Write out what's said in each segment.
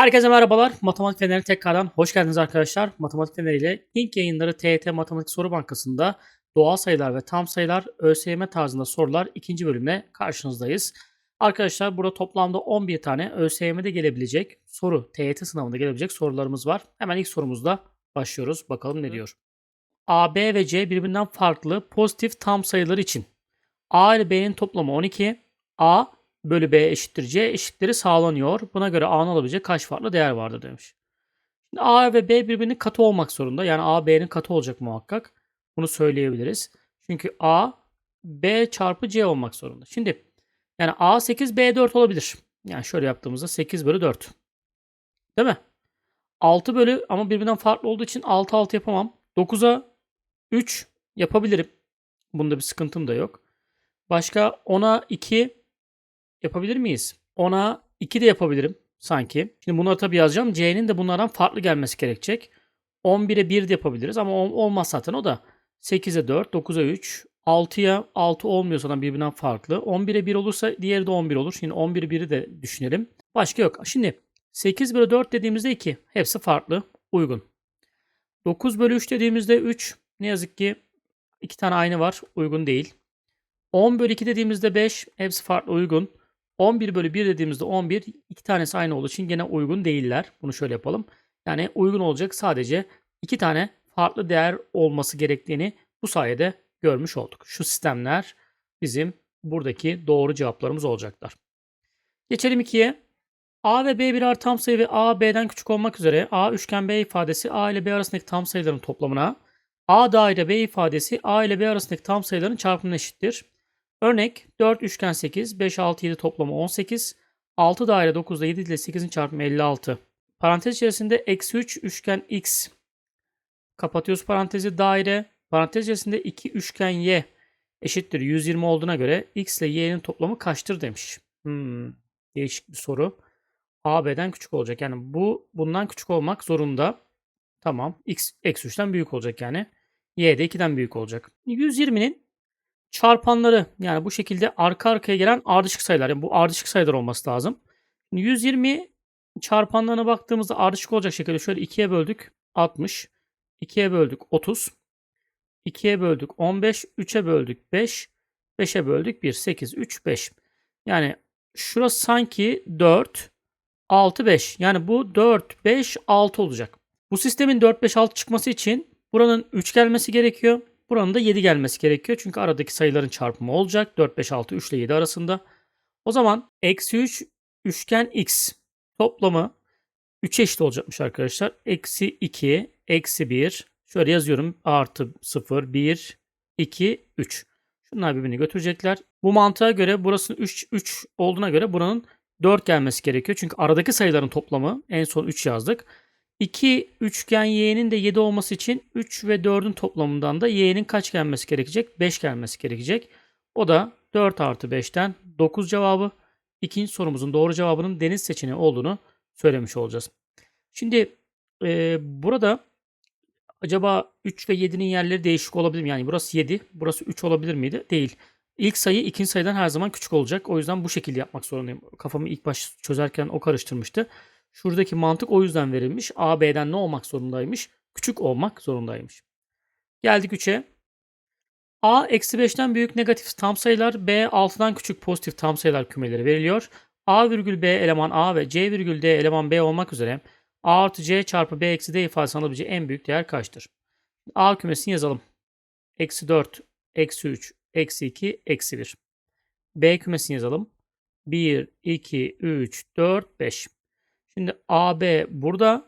Herkese merhabalar. Matematik Feneri tekrardan hoş geldiniz arkadaşlar. Matematik Feneri ile ilk yayınları TYT Matematik Soru Bankası'nda doğal sayılar ve tam sayılar ÖSYM tarzında sorular ikinci bölümle karşınızdayız. Arkadaşlar burada toplamda 11 tane ÖSYM'de gelebilecek soru, TYT sınavında gelebilecek sorularımız var. Hemen ilk sorumuzda başlıyoruz. Bakalım ne diyor. A, B ve C birbirinden farklı pozitif tam sayılar için A ile B'nin toplamı 12, A bölü B eşittir C eşitleri sağlanıyor. Buna göre A'nın alabilecek kaç farklı değer vardır demiş. Şimdi A ve B birbirinin katı olmak zorunda. Yani A B'nin katı olacak muhakkak. Bunu söyleyebiliriz. Çünkü A B çarpı C olmak zorunda. Şimdi yani A 8 B 4 olabilir. Yani şöyle yaptığımızda 8 bölü 4. Değil mi? 6 bölü ama birbirinden farklı olduğu için 6 6 yapamam. 9'a 3 yapabilirim. Bunda bir sıkıntım da yok. Başka 10'a 2 yapabilir miyiz? 10'a 2 de yapabilirim sanki. Şimdi bunları tabii yazacağım. C'nin de bunlardan farklı gelmesi gerekecek. 11'e 1 de yapabiliriz ama ol- olmaz zaten o da. 8'e 4, 9'a 3, 6'ya 6 olmuyorsa da birbirinden farklı. 11'e 1 olursa diğeri de 11 olur. Şimdi 11'e 1'i de düşünelim. Başka yok. Şimdi 8 bölü 4 dediğimizde 2. Hepsi farklı. Uygun. 9 bölü 3 dediğimizde 3. Ne yazık ki iki tane aynı var. Uygun değil. 10 bölü 2 dediğimizde 5. Hepsi farklı uygun. 11 bölü 1 dediğimizde 11. iki tanesi aynı olduğu için gene uygun değiller. Bunu şöyle yapalım. Yani uygun olacak sadece iki tane farklı değer olması gerektiğini bu sayede görmüş olduk. Şu sistemler bizim buradaki doğru cevaplarımız olacaklar. Geçelim 2'ye. A ve B birer tam sayı ve A B'den küçük olmak üzere A üçgen B ifadesi A ile B arasındaki tam sayıların toplamına A daire B ifadesi A ile B arasındaki tam sayıların çarpımına eşittir. Örnek 4 üçgen 8, 5, 6, 7 toplamı 18, 6 daire 9 ile 7 ile 8'in çarpımı 56. Parantez içerisinde eksi 3 üçgen x. Kapatıyoruz parantezi daire. Parantez içerisinde 2 üçgen y eşittir 120 olduğuna göre x ile y'nin toplamı kaçtır demiş. Hmm, değişik bir soru. A B'den küçük olacak. Yani bu bundan küçük olmak zorunda. Tamam. X eksi 3'ten büyük olacak yani. Y de 2'den büyük olacak. 120'nin çarpanları yani bu şekilde arka arkaya gelen ardışık sayılar. Yani bu ardışık sayılar olması lazım. 120 çarpanlarına baktığımızda ardışık olacak şekilde şöyle 2'ye böldük 60. 2'ye böldük 30. 2'ye böldük 15. 3'e böldük 5. 5'e böldük 1. 8, 3, 5. Yani şurası sanki 4, 6, 5. Yani bu 4, 5, 6 olacak. Bu sistemin 4, 5, 6 çıkması için buranın 3 gelmesi gerekiyor. Buranın da 7 gelmesi gerekiyor. Çünkü aradaki sayıların çarpımı olacak. 4, 5, 6, 3 ile 7 arasında. O zaman eksi 3 üçgen x toplamı 3 eşit olacakmış arkadaşlar. Eksi 2, eksi 1. Şöyle yazıyorum. Artı 0, 1, 2, 3. Şunlar birbirini götürecekler. Bu mantığa göre burasının 3, 3 olduğuna göre buranın 4 gelmesi gerekiyor. Çünkü aradaki sayıların toplamı en son 3 yazdık. 2 üçgen y'nin de 7 olması için 3 ve 4'ün toplamından da y'nin kaç gelmesi gerekecek? 5 gelmesi gerekecek. O da 4 artı 5'ten 9 cevabı. İkinci sorumuzun doğru cevabının deniz seçeneği olduğunu söylemiş olacağız. Şimdi e, burada acaba 3 ve 7'nin yerleri değişik olabilir mi? Yani burası 7, burası 3 olabilir miydi? Değil. İlk sayı ikinci sayıdan her zaman küçük olacak. O yüzden bu şekilde yapmak zorundayım. Kafamı ilk baş çözerken o karıştırmıştı. Şuradaki mantık o yüzden verilmiş. A, B'den ne olmak zorundaymış? Küçük olmak zorundaymış. Geldik 3'e. A eksi 5'ten büyük negatif tam sayılar, B 6'dan küçük pozitif tam sayılar kümeleri veriliyor. A virgül B eleman A ve C virgül D eleman B olmak üzere A artı C çarpı B eksi D ifadesi alabileceği en büyük değer kaçtır? A kümesini yazalım. Eksi 4, eksi 3, eksi 2, eksi 1. B kümesini yazalım. 1, 2, 3, 4, 5. Şimdi AB burada,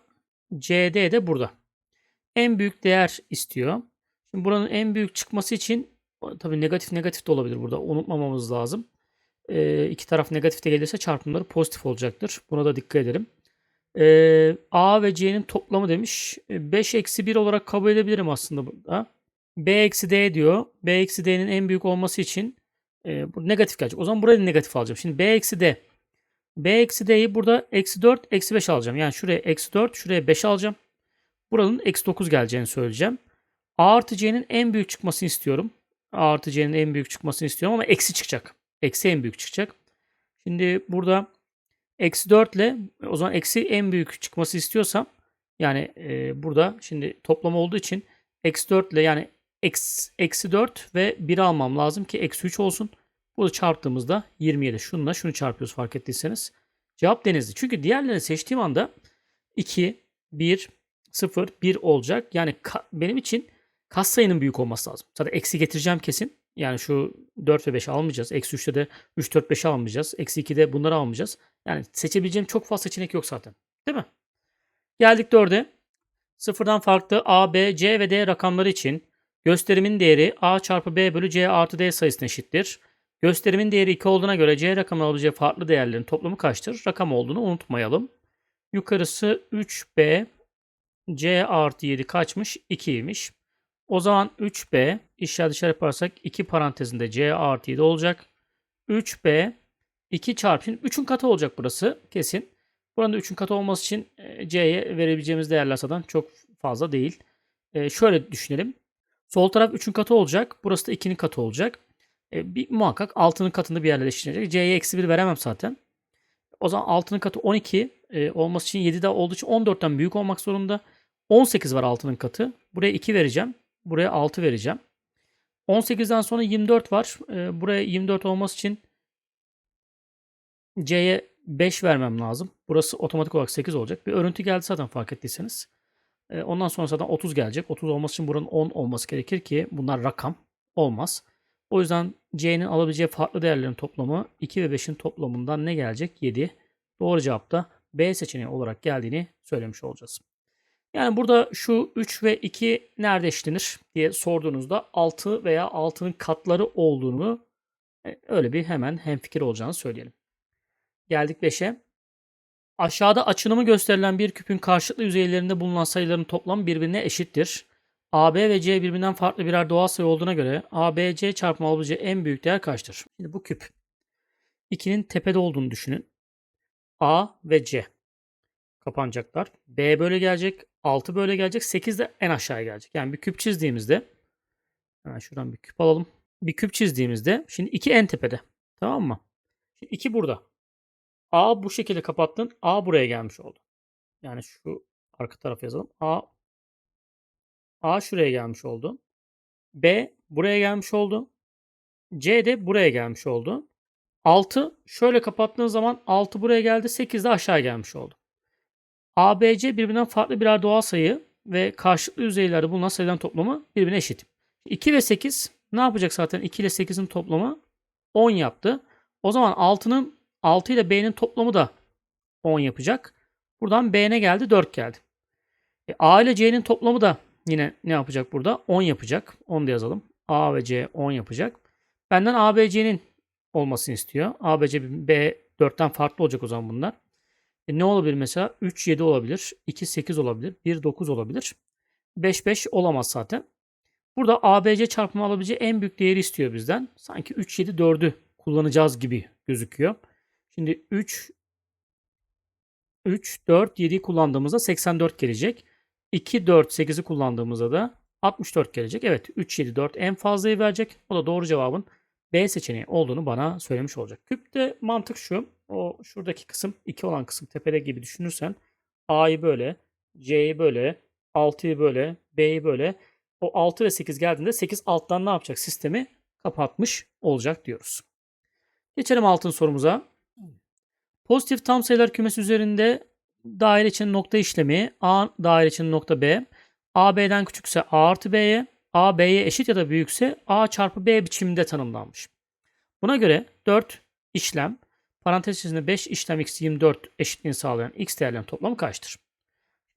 CD de burada. En büyük değer istiyor. Şimdi buranın en büyük çıkması için tabii negatif negatif de olabilir burada. Unutmamamız lazım. Ee, iki taraf negatif de gelirse çarpımları pozitif olacaktır. Buna da dikkat edelim. Ee, A ve C'nin toplamı demiş. 5 eksi 1 olarak kabul edebilirim aslında burada. B eksi D diyor. B eksi D'nin en büyük olması için e, bu negatif gelecek. O zaman burayı da negatif alacağım. Şimdi B eksi D. B eksi D'yi burada eksi 4, eksi 5 alacağım. Yani şuraya eksi 4, şuraya 5 alacağım. Buranın eksi 9 geleceğini söyleyeceğim. A artı C'nin en büyük çıkmasını istiyorum. A artı C'nin en büyük çıkmasını istiyorum ama eksi çıkacak. Eksi en büyük çıkacak. Şimdi burada eksi 4 ile o zaman eksi en büyük çıkması istiyorsam yani e, burada şimdi toplama olduğu için eksi 4 ile yani eksi, eksi 4 ve 1 almam lazım ki eksi 3 olsun. Bunu çarptığımızda 27. Şununla şunu çarpıyoruz fark ettiyseniz. Cevap denizli. Çünkü diğerlerini seçtiğim anda 2, 1, 0, 1 olacak. Yani benim için kas sayının büyük olması lazım. Zaten eksi getireceğim kesin. Yani şu 4 ve 5 almayacağız. Eksi 3'te de 3, 4, 5 almayacağız. Eksi 2'de bunları almayacağız. Yani seçebileceğim çok fazla seçenek yok zaten. Değil mi? Geldik 4'e. Sıfırdan farklı A, B, C ve D rakamları için gösterimin değeri A çarpı B bölü C artı D sayısına eşittir. Gösterimin değeri 2 olduğuna göre C rakamı alabileceği farklı değerlerin toplamı kaçtır? Rakam olduğunu unutmayalım. Yukarısı 3B, C artı 7 kaçmış? 2'ymiş. O zaman 3B işaret dışarı yaparsak 2 parantezinde C artı 7 olacak. 3B 2 çarpı 3'ün katı olacak burası kesin. Buranın 3'ün katı olması için e, C'ye verebileceğimiz değerler zaten çok fazla değil. E, şöyle düşünelim. Sol taraf 3'ün katı olacak. Burası da 2'nin katı olacak. E, bir, muhakkak 6'nın katında bir yerlere eşitlenecek. C'ye eksi 1 veremem zaten. O zaman 6'nın katı 12 e, olması için 7 de olduğu için 14'ten büyük olmak zorunda. 18 var 6'nın katı. Buraya 2 vereceğim. Buraya 6 vereceğim. 18'den sonra 24 var. E, buraya 24 olması için C'ye 5 vermem lazım. Burası otomatik olarak 8 olacak. Bir örüntü geldi zaten fark ettiyseniz. E, ondan sonra zaten 30 gelecek. 30 olması için buranın 10 olması gerekir ki bunlar rakam olmaz. O yüzden C'nin alabileceği farklı değerlerin toplamı 2 ve 5'in toplamından ne gelecek? 7. Doğru cevap da B seçeneği olarak geldiğini söylemiş olacağız. Yani burada şu 3 ve 2 nerede eşlenir diye sorduğunuzda 6 veya 6'nın katları olduğunu e, öyle bir hemen hemfikir olacağını söyleyelim. Geldik 5'e. Aşağıda açınımı gösterilen bir küpün karşılıklı yüzeylerinde bulunan sayıların toplamı birbirine eşittir. AB ve C birbirinden farklı birer doğal sayı olduğuna göre ABC çarpımı alabileceği en büyük değer kaçtır? Şimdi bu küp 2'nin tepede olduğunu düşünün. A ve C kapanacaklar. B böyle gelecek. 6 böyle gelecek. 8 de en aşağıya gelecek. Yani bir küp çizdiğimizde hemen şuradan bir küp alalım. Bir küp çizdiğimizde şimdi 2 en tepede. Tamam mı? Şimdi 2 burada. A bu şekilde kapattın. A buraya gelmiş oldu. Yani şu arka taraf yazalım. A A şuraya gelmiş oldu. B buraya gelmiş oldu. C de buraya gelmiş oldu. 6 şöyle kapattığın zaman 6 buraya geldi. 8 de aşağı gelmiş oldu. ABC birbirinden farklı birer doğal sayı ve karşılıklı yüzeylerde bulunan sayıların toplamı birbirine eşit. 2 ve 8 ne yapacak zaten? 2 ile 8'in toplamı 10 yaptı. O zaman 6'nın 6 ile B'nin toplamı da 10 yapacak. Buradan B ne geldi? 4 geldi. E, A ile C'nin toplamı da yine ne yapacak burada? 10 yapacak. 10 da yazalım. A ve C 10 yapacak. Benden A, B, C'nin olmasını istiyor. A, B, C, B 4'ten farklı olacak o zaman bunlar. E ne olabilir mesela? 3, 7 olabilir. 2, 8 olabilir. 1, 9 olabilir. 5, 5 olamaz zaten. Burada ABC çarpımı alabileceği en büyük değeri istiyor bizden. Sanki 3, 7, 4'ü kullanacağız gibi gözüküyor. Şimdi 3 3 4 7'yi kullandığımızda 84 gelecek. 2 4 8'i kullandığımızda da 64 gelecek. Evet 3 7 4 en fazlayı verecek. O da doğru cevabın B seçeneği olduğunu bana söylemiş olacak. Küpte mantık şu. O şuradaki kısım 2 olan kısım tepede gibi düşünürsen A'yı böyle, C'yi böyle, 6'yı böyle, B'yi böyle. O 6 ve 8 geldiğinde 8 alttan ne yapacak? Sistemi kapatmış olacak diyoruz. Geçelim altın sorumuza. Pozitif tam sayılar kümesi üzerinde daire için nokta işlemi A daire için nokta B A B'den küçükse A artı B'ye A B'ye eşit ya da büyükse A çarpı B biçiminde tanımlanmış. Buna göre 4 işlem parantez içerisinde 5 işlem x 24 eşitliğini sağlayan x değerlerinin toplamı kaçtır?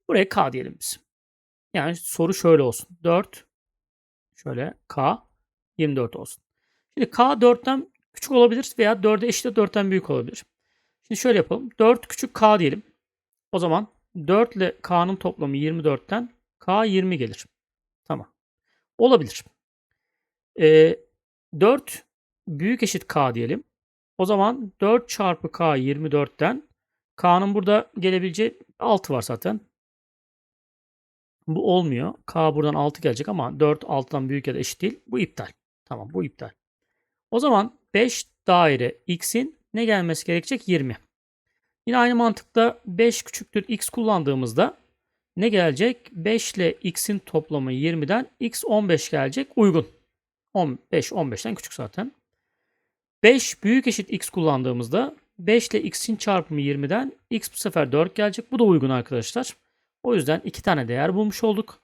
Buraya k diyelim biz. Yani soru şöyle olsun. 4 şöyle k 24 olsun. Şimdi k 4'ten küçük olabilir veya 4'e eşit de 4'ten büyük olabilir. Şimdi şöyle yapalım. 4 küçük k diyelim. O zaman 4 ile k'nın toplamı 24'ten k 20 gelir. Tamam. Olabilir. Ee, 4 büyük eşit k diyelim. O zaman 4 çarpı k 24'ten k'nın burada gelebileceği 6 var zaten. Bu olmuyor. K buradan 6 gelecek ama 4 6'dan büyük ya da eşit değil. Bu iptal. Tamam bu iptal. O zaman 5 daire x'in ne gelmesi gerekecek? 20. Yine aynı mantıkta 5 küçüktür x kullandığımızda ne gelecek? 5 ile x'in toplamı 20'den x 15 gelecek. Uygun. 15 15'ten küçük zaten. 5 büyük eşit x kullandığımızda 5 ile x'in çarpımı 20'den x bu sefer 4 gelecek. Bu da uygun arkadaşlar. O yüzden iki tane değer bulmuş olduk.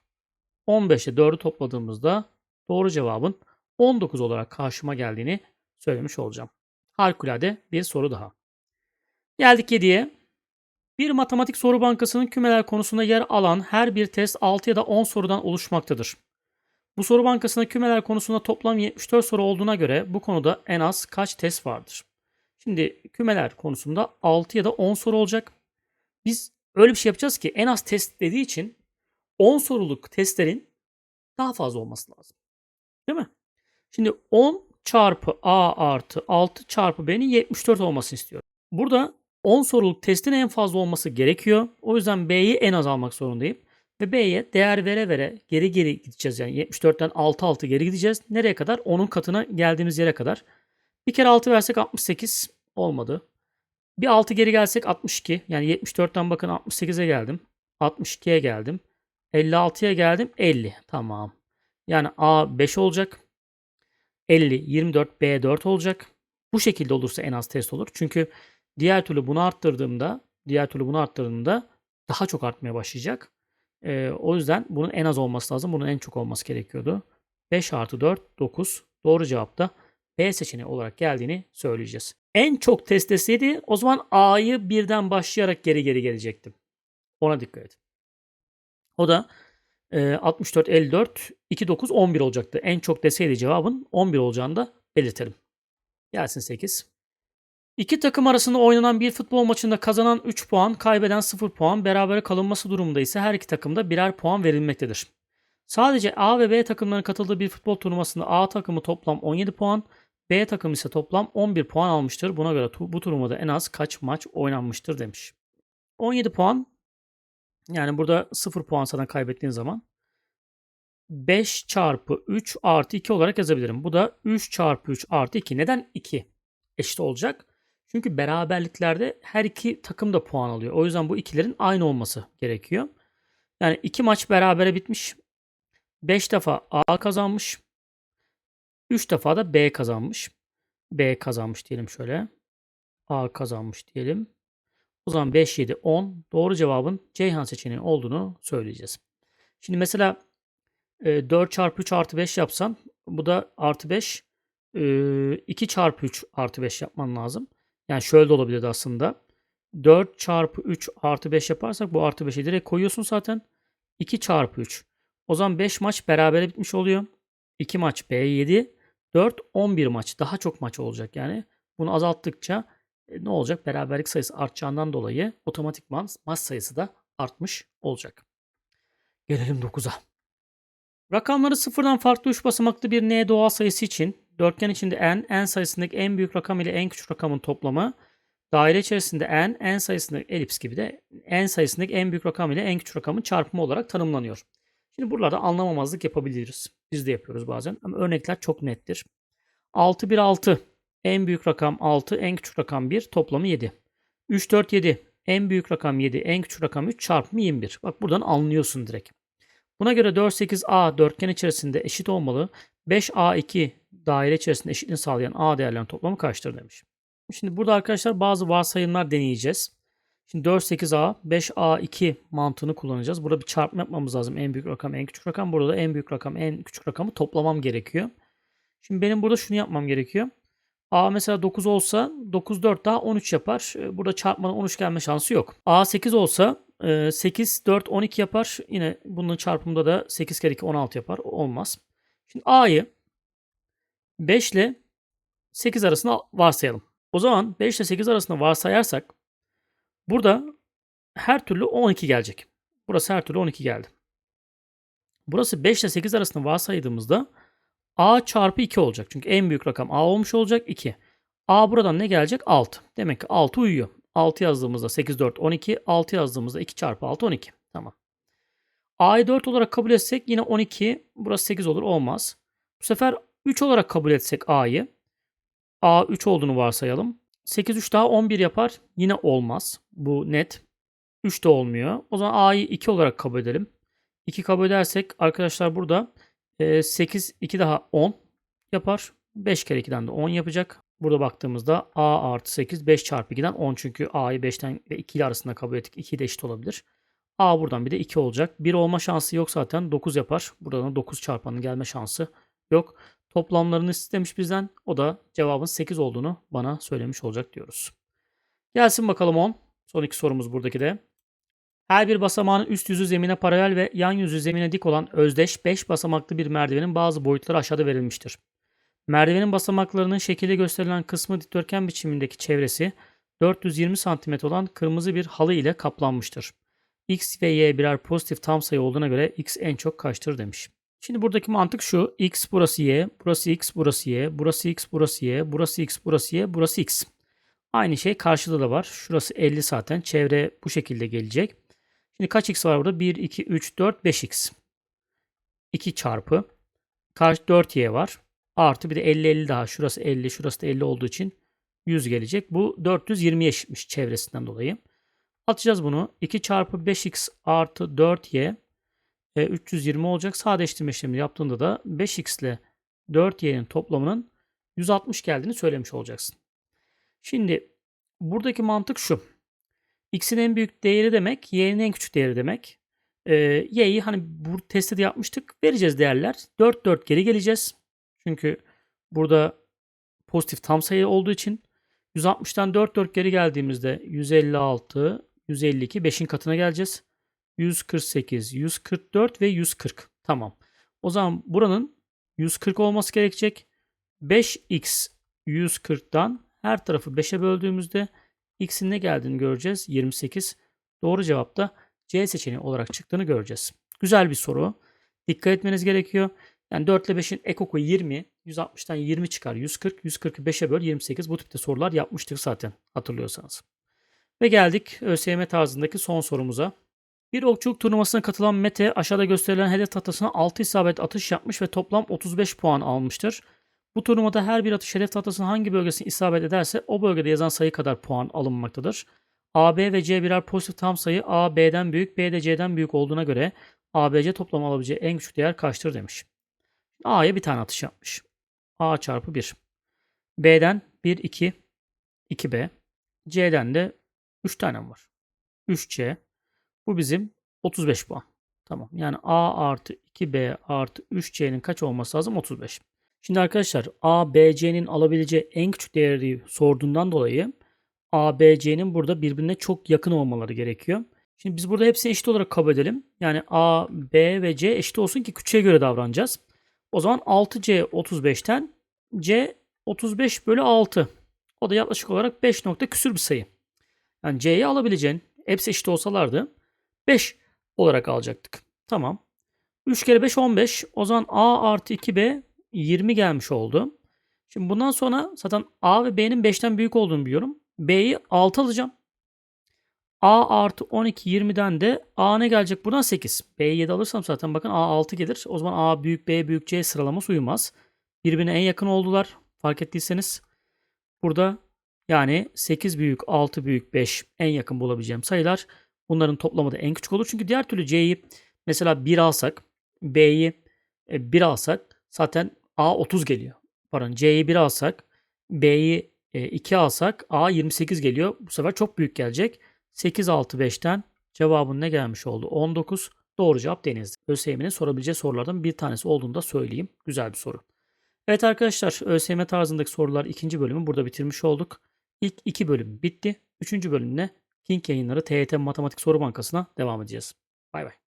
15 ile 4'ü topladığımızda doğru cevabın 19 olarak karşıma geldiğini söylemiş olacağım. Harikulade bir soru daha. Geldik 7'ye. Bir matematik soru bankasının kümeler konusunda yer alan her bir test 6 ya da 10 sorudan oluşmaktadır. Bu soru bankasında kümeler konusunda toplam 74 soru olduğuna göre bu konuda en az kaç test vardır? Şimdi kümeler konusunda 6 ya da 10 soru olacak. Biz öyle bir şey yapacağız ki en az test dediği için 10 soruluk testlerin daha fazla olması lazım. Değil mi? Şimdi 10 çarpı A artı 6 çarpı B'nin 74 olmasını istiyorum. Burada 10 soruluk testin en fazla olması gerekiyor. O yüzden B'yi en az almak zorundayım. Ve B'ye değer vere vere geri geri gideceğiz. Yani 74'ten 6 6 geri gideceğiz. Nereye kadar? Onun katına geldiğimiz yere kadar. Bir kere 6 versek 68 olmadı. Bir 6 geri gelsek 62. Yani 74'ten bakın 68'e geldim. 62'ye geldim. 56'ya geldim. 50. Tamam. Yani A 5 olacak. 50, 24, B 4 olacak. Bu şekilde olursa en az test olur. Çünkü diğer türlü bunu arttırdığımda, diğer türlü bunu arttırdığımda daha çok artmaya başlayacak. Ee, o yüzden bunun en az olması lazım. Bunun en çok olması gerekiyordu. 5 artı 4, 9. Doğru cevap da B seçeneği olarak geldiğini söyleyeceğiz. En çok test deseydi o zaman A'yı birden başlayarak geri geri gelecektim. Ona dikkat et. O da e, 64, 54, 2, 9, 11 olacaktı. En çok deseydi cevabın 11 olacağını da belirtelim. Gelsin 8. İki takım arasında oynanan bir futbol maçında kazanan 3 puan, kaybeden 0 puan, berabere kalınması durumunda ise her iki takımda birer puan verilmektedir. Sadece A ve B takımlarının katıldığı bir futbol turnuvasında A takımı toplam 17 puan, B takımı ise toplam 11 puan almıştır. Buna göre bu turnuvada en az kaç maç oynanmıştır demiş. 17 puan yani burada 0 puan sana kaybettiğin zaman 5 çarpı 3 artı 2 olarak yazabilirim. Bu da 3 çarpı 3 artı 2. Neden 2 eşit olacak? Çünkü beraberliklerde her iki takım da puan alıyor. O yüzden bu ikilerin aynı olması gerekiyor. Yani iki maç berabere bitmiş. 5 defa A kazanmış. 3 defa da B kazanmış. B kazanmış diyelim şöyle. A kazanmış diyelim. O zaman 5, 7, 10 doğru cevabın Ceyhan seçeneği olduğunu söyleyeceğiz. Şimdi mesela 4 çarpı 3 artı 5 yapsan bu da artı 5 2 çarpı 3 artı 5 yapman lazım. Yani şöyle de olabilirdi aslında. 4 çarpı 3 artı 5 yaparsak bu artı 5'i direkt koyuyorsun zaten. 2 çarpı 3. O zaman 5 maç berabere bitmiş oluyor. 2 maç B 7. 4 11 maç. Daha çok maç olacak yani. Bunu azalttıkça e, ne olacak? Beraberlik sayısı artacağından dolayı otomatikman maç sayısı da artmış olacak. Gelelim 9'a. Rakamları sıfırdan farklı 3 basamaklı bir n doğal sayısı için dörtgen içinde n, n sayısındaki en büyük rakam ile en küçük rakamın toplamı, daire içerisinde n, n sayısındaki elips gibi de n sayısındaki en büyük rakam ile en küçük rakamın çarpımı olarak tanımlanıyor. Şimdi buralarda anlamamazlık yapabiliriz. Biz de yapıyoruz bazen ama örnekler çok nettir. 6 1 6 en büyük rakam 6, en küçük rakam 1, toplamı 7. 3 4 7 en büyük rakam 7, en küçük rakam 3 çarpımı 21. Bak buradan anlıyorsun direkt. Buna göre 4 8 A dörtgen içerisinde eşit olmalı. 5 A2 daire içerisinde eşitliğini sağlayan A değerlerinin toplamı kaçtır demiş. Şimdi burada arkadaşlar bazı varsayımlar deneyeceğiz. Şimdi 4 8A 5A2 mantığını kullanacağız. Burada bir çarpma yapmamız lazım. En büyük rakam, en küçük rakam. Burada da en büyük rakam, en küçük rakamı toplamam gerekiyor. Şimdi benim burada şunu yapmam gerekiyor. A mesela 9 olsa 9 4 daha 13 yapar. Ee, burada çarpmanın 13 gelme şansı yok. A 8 olsa 8 4 12 yapar. Yine bunun çarpımında da 8 kere 2 16 yapar. Olmaz. Şimdi A'yı 5 ile 8 arasında varsayalım. O zaman 5 ile 8 arasında varsayarsak burada her türlü 12 gelecek. Burası her türlü 12 geldi. Burası 5 ile 8 arasında varsaydığımızda A çarpı 2 olacak. Çünkü en büyük rakam A olmuş olacak 2. A buradan ne gelecek? 6. Demek ki 6 uyuyor. 6 yazdığımızda 8, 4, 12. 6 yazdığımızda 2 çarpı 6, 12. Tamam. A'yı 4 olarak kabul etsek yine 12. Burası 8 olur. Olmaz. Bu sefer 3 olarak kabul etsek A'yı. A 3 olduğunu varsayalım. 8 3 daha 11 yapar. Yine olmaz. Bu net. 3 de olmuyor. O zaman A'yı 2 olarak kabul edelim. 2 kabul edersek arkadaşlar burada e, 8 2 daha 10 yapar. 5 kere 2'den de 10 yapacak. Burada baktığımızda A artı 8 5 çarpı 2'den 10 çünkü A'yı 5'ten ve 2 ile arasında kabul ettik. 2 de eşit olabilir. A buradan bir de 2 olacak. 1 olma şansı yok zaten. 9 yapar. Buradan 9 çarpanın gelme şansı yok. Toplamlarını istemiş bizden. O da cevabın 8 olduğunu bana söylemiş olacak diyoruz. Gelsin bakalım 10. Son iki sorumuz buradaki de. Her bir basamağın üst yüzü zemine paralel ve yan yüzü zemine dik olan özdeş 5 basamaklı bir merdivenin bazı boyutları aşağıda verilmiştir. Merdivenin basamaklarının şekilde gösterilen kısmı dikdörtgen biçimindeki çevresi 420 cm olan kırmızı bir halı ile kaplanmıştır. X ve Y birer pozitif tam sayı olduğuna göre X en çok kaçtır demiş. Şimdi buradaki mantık şu. X burası Y, burası X, burası Y, burası X, burası Y, burası X, burası Y, burası X. Aynı şey karşıda da var. Şurası 50 zaten. Çevre bu şekilde gelecek. Şimdi kaç X var burada? 1, 2, 3, 4, 5X. 2 çarpı. Karşı 4Y var. Artı bir de 50, 50 daha. Şurası 50, şurası da 50 olduğu için 100 gelecek. Bu 420 eşitmiş çevresinden dolayı. Atacağız bunu. 2 çarpı 5x artı 4y e, 320 olacak. Sadeleştirme işlemini yaptığında da 5x ile 4y'nin toplamının 160 geldiğini söylemiş olacaksın. Şimdi buradaki mantık şu. X'in en büyük değeri demek, y'nin en küçük değeri demek. E, y'yi hani bu testte de yapmıştık. Vereceğiz değerler. 4 4 geri geleceğiz. Çünkü burada pozitif tam sayı olduğu için 160'tan 4 4 geri geldiğimizde 156, 152, 5'in katına geleceğiz. 148, 144 ve 140. Tamam. O zaman buranın 140 olması gerekecek. 5x 140'dan her tarafı 5'e böldüğümüzde x'in ne geldiğini göreceğiz. 28. Doğru cevap da C seçeneği olarak çıktığını göreceğiz. Güzel bir soru. Dikkat etmeniz gerekiyor. Yani 4 ile 5'in ekoku 20. 160'tan 20 çıkar. 140. 140'ı 5'e böl 28. Bu tipte sorular yapmıştık zaten hatırlıyorsanız. Ve geldik ÖSYM tarzındaki son sorumuza. Bir okçuluk turnuvasına katılan Mete aşağıda gösterilen hedef tahtasına 6 isabet atış yapmış ve toplam 35 puan almıştır. Bu turnuvada her bir atış hedef tahtasının hangi bölgesine isabet ederse o bölgede yazan sayı kadar puan alınmaktadır. A, B ve C birer pozitif tam sayı A, B'den büyük, B de C'den büyük olduğuna göre ABC toplam alabileceği en küçük değer kaçtır demiş. A'ya bir tane atış yapmış. A çarpı 1. B'den 1, 2, 2B. C'den de 3 tane var. 3C. Bu bizim 35 puan. Tamam. Yani A artı 2B artı 3C'nin kaç olması lazım? 35. Şimdi arkadaşlar A, B, C'nin alabileceği en küçük değeri sorduğundan dolayı A, B, C'nin burada birbirine çok yakın olmaları gerekiyor. Şimdi biz burada hepsini eşit olarak kabul edelim. Yani A, B ve C eşit olsun ki küçüğe göre davranacağız. O zaman 6C 35'ten C 35 bölü 6. O da yaklaşık olarak 5 nokta küsür bir sayı. Yani C'yi alabileceğin hepsi eşit olsalardı 5 olarak alacaktık. Tamam. 3 kere 5 15. O zaman A artı 2B 20 gelmiş oldu. Şimdi bundan sonra zaten A ve B'nin 5'ten büyük olduğunu biliyorum. B'yi 6 alacağım. A artı 12 20'den de A ne gelecek buradan 8. B'yi 7 alırsam zaten bakın A 6 gelir. O zaman A büyük B büyük C sıralaması uyumaz. Birbirine en yakın oldular. Fark ettiyseniz. Burada yani 8 büyük 6 büyük 5 en yakın bulabileceğim sayılar. Bunların toplamı da en küçük olur. Çünkü diğer türlü C'yi mesela 1 alsak B'yi 1 e, alsak zaten A 30 geliyor. Pardon C'yi 1 alsak B'yi 2 alsak A 28 geliyor. Bu sefer çok büyük gelecek. 8, 6, 5'ten cevabın ne gelmiş oldu? 19. Doğru cevap Denizli. ÖSYM'nin sorabileceği sorulardan bir tanesi olduğunu da söyleyeyim. Güzel bir soru. Evet arkadaşlar ÖSYM tarzındaki sorular ikinci bölümü burada bitirmiş olduk. İlk iki bölüm bitti. Üçüncü bölümde King yayınları TYT Matematik Soru Bankası'na devam edeceğiz. Bay bay.